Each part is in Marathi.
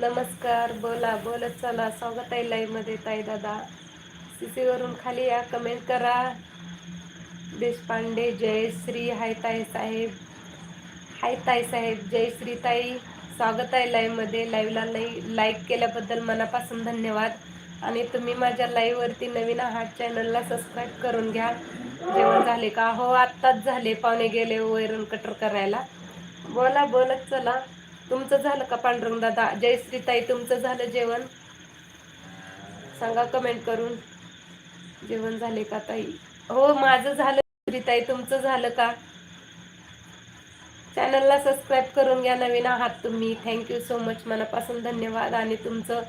नमस्कार बोला बोलत चला. स्वागत आहे लाईमध्ये ताई दादा. सीसीवरून खाली या कमेंट करा. देशपांडे जयश्री हाय ताई साहेब. हाय ताई साहेब जयश्री ताई. स्वागत आहे लाईव्ह लाईवला लाई लाईक केल्याबद्दल मनापासून धन्यवाद. आणि तुम्ही माझ्या लाईववरती नवीन आहात चॅनलला सबस्क्राईब करून घ्या. जेवण झाले का? हो आत्ताच झाले. पाहुणे गेले वैरण कटर करायला. बोला बोलत चला. तुमचं झालं का पांडुरंग दादा? जयश्री ताई तुमचं झालं जेवण? सांगा कमेंट करून. जेवण झाले का ताई? हो माझं झालं. ताई तुमचं झालं का? चॅनलला सबस्क्राईब करून घ्या नवीन आहात तुम्ही. थँक्यू सो मच मनापासून धन्यवाद. आणि तुमचं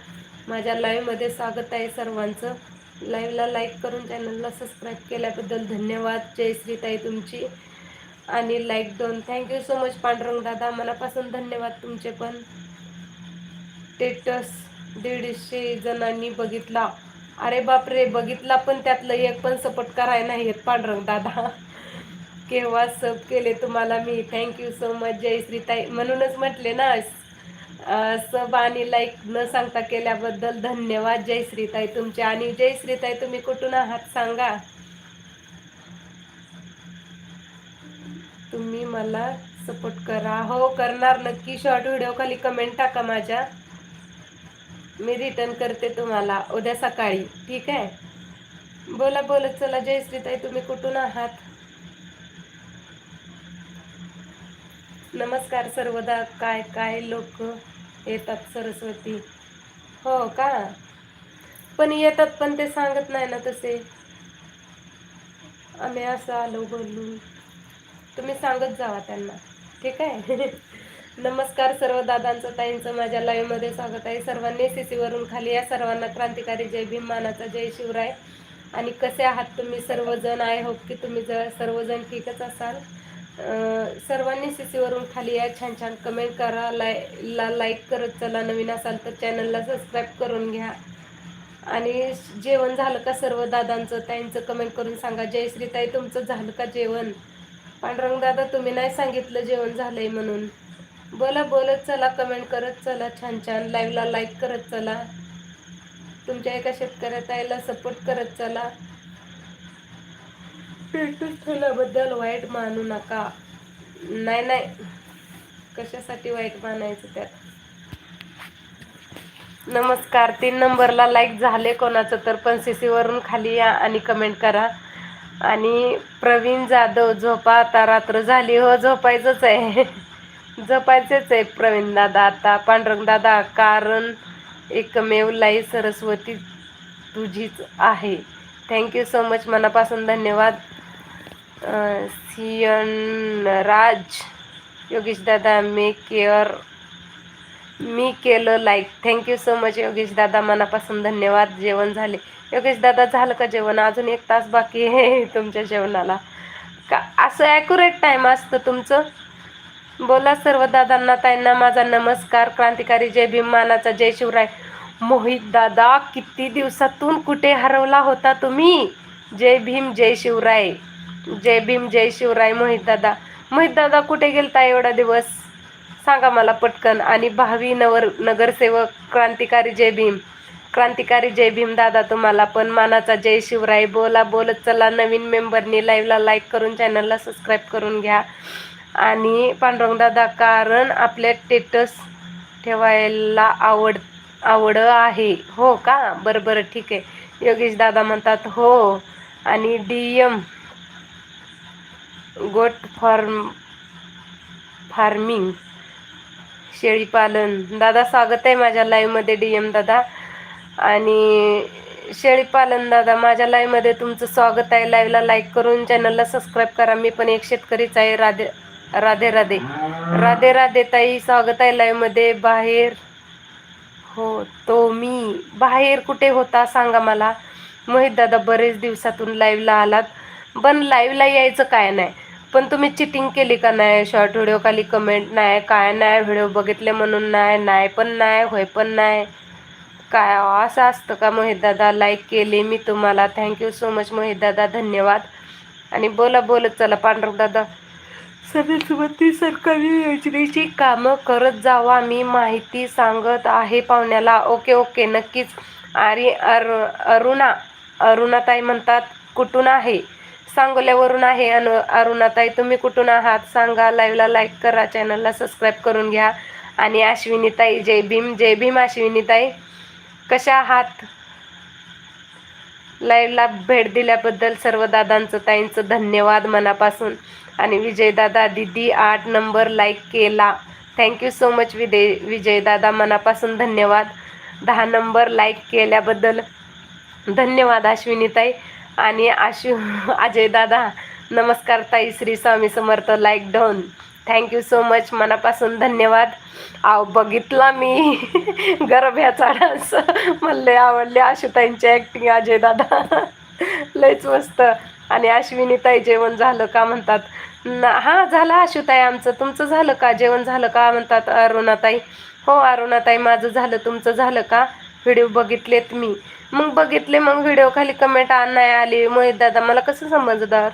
माझ्या लाईव्हमध्ये स्वागत आहे सर्वांचं. लाईव्हला लाईक करून चॅनलला सबस्क्राईब केल्याबद्दल धन्यवाद. जयश्रीताई तुमची. आणि लाईक दोन थँक्यू सो मच पांडुरंग दादा. मनापासून धन्यवाद तुमचे पण. स्टेटस दीडशे जणांनी बघितला. अरे बापरे बघितला पण त्यातलं एक पण सपोर्ट करायला नाही आहेत पांडुरंग दादा. केव्हा सब केले तुम्हाला मी? थँक्यू सो मच जयश्रीताई म्हणूनच म्हटले ना सब आणि लाईक न सांगता केल्याबद्दल धन्यवाद जयश्रीताई तुमचे. आणि जयश्रीताई तुम्ही कुठून आहात? सांगा. तुम्ही मला सपोर्ट करा. हो करणार नक्की. शॉर्ट व्हिडिओ खाली कमेंट टाका माझ्या. मी रिटर्न करते तुम्हाला उद्या सकाळी. ठीक आहे? बोला बोलत चला जयश्रीताई तुम्ही कुठून आहात? नमस्कार सर्वदा. काय काय लोक येतात सरस्वती? हो का? पण येतात पण ते सांगत नाही ना तसे. आम्ही असं आलो बोलू तुम्ही सांगत जावा त्यांना. ठीक आहे? नमस्कार सर्व दादांचं ताईंचं. माझ्या लाईव्हमध्ये स्वागत आहे. सर्वांनी सी सीवरून खाली या. सर्वांना क्रांतिकारी जय भीम मानाचा जय शिवराय. आणि कसे आहात तुम्ही? सर्वजण आय होप की तुम्ही जर सर्वजण ठीकच असाल. सर्वांनी सी सीवरून खाली या. छान छान कमेंट करा. लाय ला लाईक करत चला. नवीन असाल तर चॅनलला सबस्क्राईब करून घ्या. आणि जेवण झालं का सर्व दादांचं त्यांचं कमेंट करून सांगा. जयश्रीताई तुमचं झालं का जेवण? पांडुरंग दादा तुम्ही नाही सांगितलं जेवण झालंय म्हणून. बोला बोलत चला कमेंट करत चला छान छान. लाईव्हला लाईक करत चला. तुमच्या एका शेतकऱ्या ताईला सपोर्ट करत चला. बद्दल वाईट मानू नका. नाही नाही. कशासाठी वाईट मानायचं त्यात? नमस्कार. तीन नंबरला लाईक झाले कोणाचं तर पण सी वरून खाली या आणि कमेंट करा. आणि प्रवीण जाधव झोपा आता रात्र झाली. हो झोपायचंच आहे. झोपायचंच आहे प्रवीण दादा आता. पांडुरंग दादा कारण एकमेव लाई सरस्वती तुझीच आहे. थँक्यू सो मच मनापासून धन्यवाद. सियन राज योगेश दादा मे केअर मी केलं like thank you so much Yogesh. मनापासून धन्यवाद. जेवण झाले. योगेश दादा झालं का जेवण? अजून एक तास बाकी आहे तुमच्या जेवणाला. का असं ॲक्युरेट टाईम असतं तुमचं? बोला सर्व दादांना ताईंना माझा नमस्कार. क्रांतिकारी जय भीम मानाचा जय शिवराय. मोहित दादा किती दिवसातून कुठे हरवला होता तुम्ही? जय भीम जय शिवराय. जय भीम जय शिवराय मोहित दादा. मोहित दादा कुठे गेलता एवढा दिवस? सांगा मला पटकन. आणि भावी नवर नगरसेवक क्रांतिकारी जय भीम. क्रांतिकारी जय भीम दादा तुम्हाला पण मानाचा जय शिवराय. बोला बोलत चला. नवीन मेंबरनी लाईव्हला लाईक करून चॅनलला सबस्क्राईब करून घ्या. आणि पांडुरंग दादा कारण आपल्या स्टेटस ठेवायला आवड आवड आहे. हो का? बरं बरं. ठीक आहे. योगेश दादा म्हणतात हो. आणि D M goat farm farming. शेळीपालन. दादा स्वागत आहे माझ्या लाईव्हमध्ये डी एम दादा. आणि शेळीपालन दादा माझ्या लाईव्हमध्ये तुमचं स्वागत आहे. लाईव्हला लाईक करून चॅनलला सबस्क्राईब करा. मी पण एक शेतकरीच आहे राधे राधे राधे. राधे राधे ताई स्वागत आहे लाईव्हमध्ये बाहेर हो तो मी. बाहेर कुठे होता सांगा मला. मोहित दादा बरेच दिवसातून लाईव्हला आलात. पण लाईव्हला यायचं काय नाही. पण तुम्ही चिटिंग केली का नाही? शॉर्ट व्हिडिओ खाली कमेंट नाही. काय नाही? व्हिडिओ बघितले म्हणून नाही. नाही पण नाही. होय पण नाही. काय असं असतं का मोहित दादा? लाईक केली मी तुम्हाला. थँक्यू सो मच मोहित दादा. धन्यवाद. आणि बोला बोलत चला पांडुरंग दादा. सरस्वती सरकारी योजनेची कामं करत जावा. मी माहिती सांगत आहे पाहुण्याला. ओके ओके नक्कीच. आणि अरु अरुणा अरुणाताई म्हणतात कुठून आहे? सांगोल्यावरून आहे अनु अरुणाताई. तुम्ही कुठून आहात सांगा. लाईव्हला लाईक करा. चॅनलला सबस्क्राईब करून घ्या. आणि अश्विनीताई जय भीम जय भीम अश्विनीताई. कशा आहात? लाईव्हला भेट दिल्याबद्दल सर्व दादांचं ताईंचं धन्यवाद मनापासून. आणि विजयदादा दिदी आठ नंबर लाईक केला. थँक्यू सो मच विदे विजयदादा मनापासून धन्यवाद. दहा नंबर लाईक केल्याबद्दल धन्यवाद अश्विनीताई. आणि आशु अजयदादा नमस्कार ताई श्री स्वामी समर्थ लाईक डाऊन थँक्यू सो मच मनापासून धन्यवाद. आव बघितला मी. गरब्याचा डान्स मला लय आवडले आशुताईंची ॲक्टिंग अजय दादा लयच मस्त. आणि अश्विनीताई जेवण झालं का म्हणतात. ना हां झालं आशुताई आमचं. तुमचं झालं का? जेवण झालं का म्हणतात अरुणाताई. हो अरुणाताई माझं झालं. तुमचं झालं का? व्हिडिओ बघितलेत मी. मग बघितले मग व्हिडिओ खाली कमेंट नाही आली. मोहित दादा मला कसं समजदार?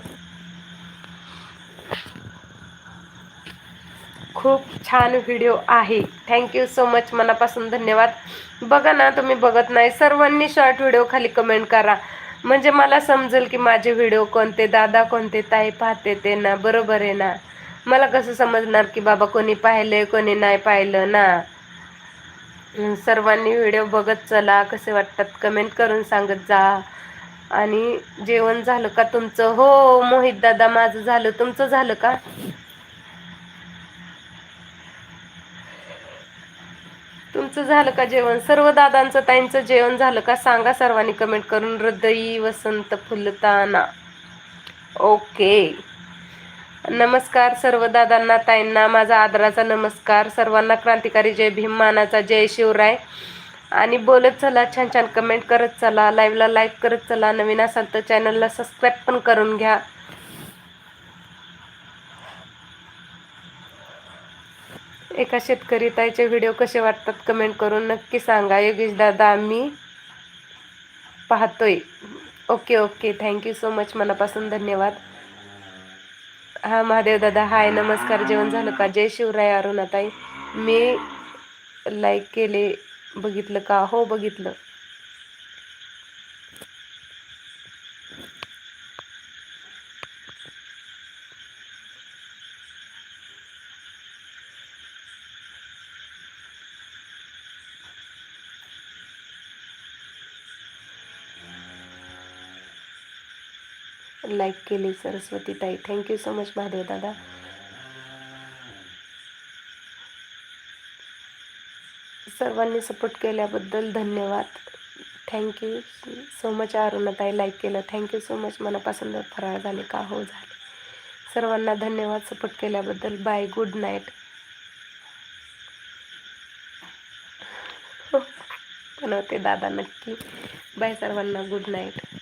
खूप छान व्हिडिओ आहे. थँक्यू सो मच मनापासून धन्यवाद. बघा ना तुम्ही बघत नाही सर्वांनी शॉर्ट व्हिडिओ खाली कमेंट करा. म्हणजे मला समजेल की माझे व्हिडिओ कोणते दादा कोणते ताई पाहते ते ना बरोबर आहे ना? मला कसं समजणार की बाबा कोणी पाहिलं कोणी नाही पाहिलं ना? सर्वांनी व्हिडिओ बघत चला कसे वाटतात कमेंट करून सांगत जा. आणि जेवण झालं का तुमचं? हो मोहित दादा माझं झालं. तुमचं झालं का? तुमचं झालं का जेवण? सर्व दादांचं ताईंचं जेवण झालं का? सांगा सर्वांनी कमेंट करून. हृदयी वसंत फुलताना. ओके नमस्कार सर्व दादांना ताईंना माझा आदराचा नमस्कार. सर्वांना क्रांतिकारी जय भीम मानाचा जय शिवराय. आणि बोलत चला छान छान कमेंट करत चला लाईव्हला लाईक करत चला नवीन असाल तर चॅनलला सबस्क्राईब पण करून घ्या. एका शेतकरी ताईचे व्हिडिओ कसे वाटतात कमेंट करून नक्की सांगा. योगेश दादा आम्ही पाहतोय. Okay okay thank you so much धन्यवाद. हा महादेव दादा हाय नमस्कार. जेवण झालं का? जय शिवराय अरुणाताई. मी लाईक केले बघितलं का? हो बघितलं. लाईक केली सरस्वती ताई. थँक्यू सो मच महादेव दादा. सर्वांनी सपोर्ट केल्याबद्दल धन्यवाद. थँक्यू सो मच अरुणाताई लाईक केलं. थँक्यू सो मच मनापासून फराळ झाले का हो झाले. सर्वांना धन्यवाद सपोर्ट केल्याबद्दल. बाय गुड नाईट बनवते दादा नक्की. बाय सर्वांना गुड नाईट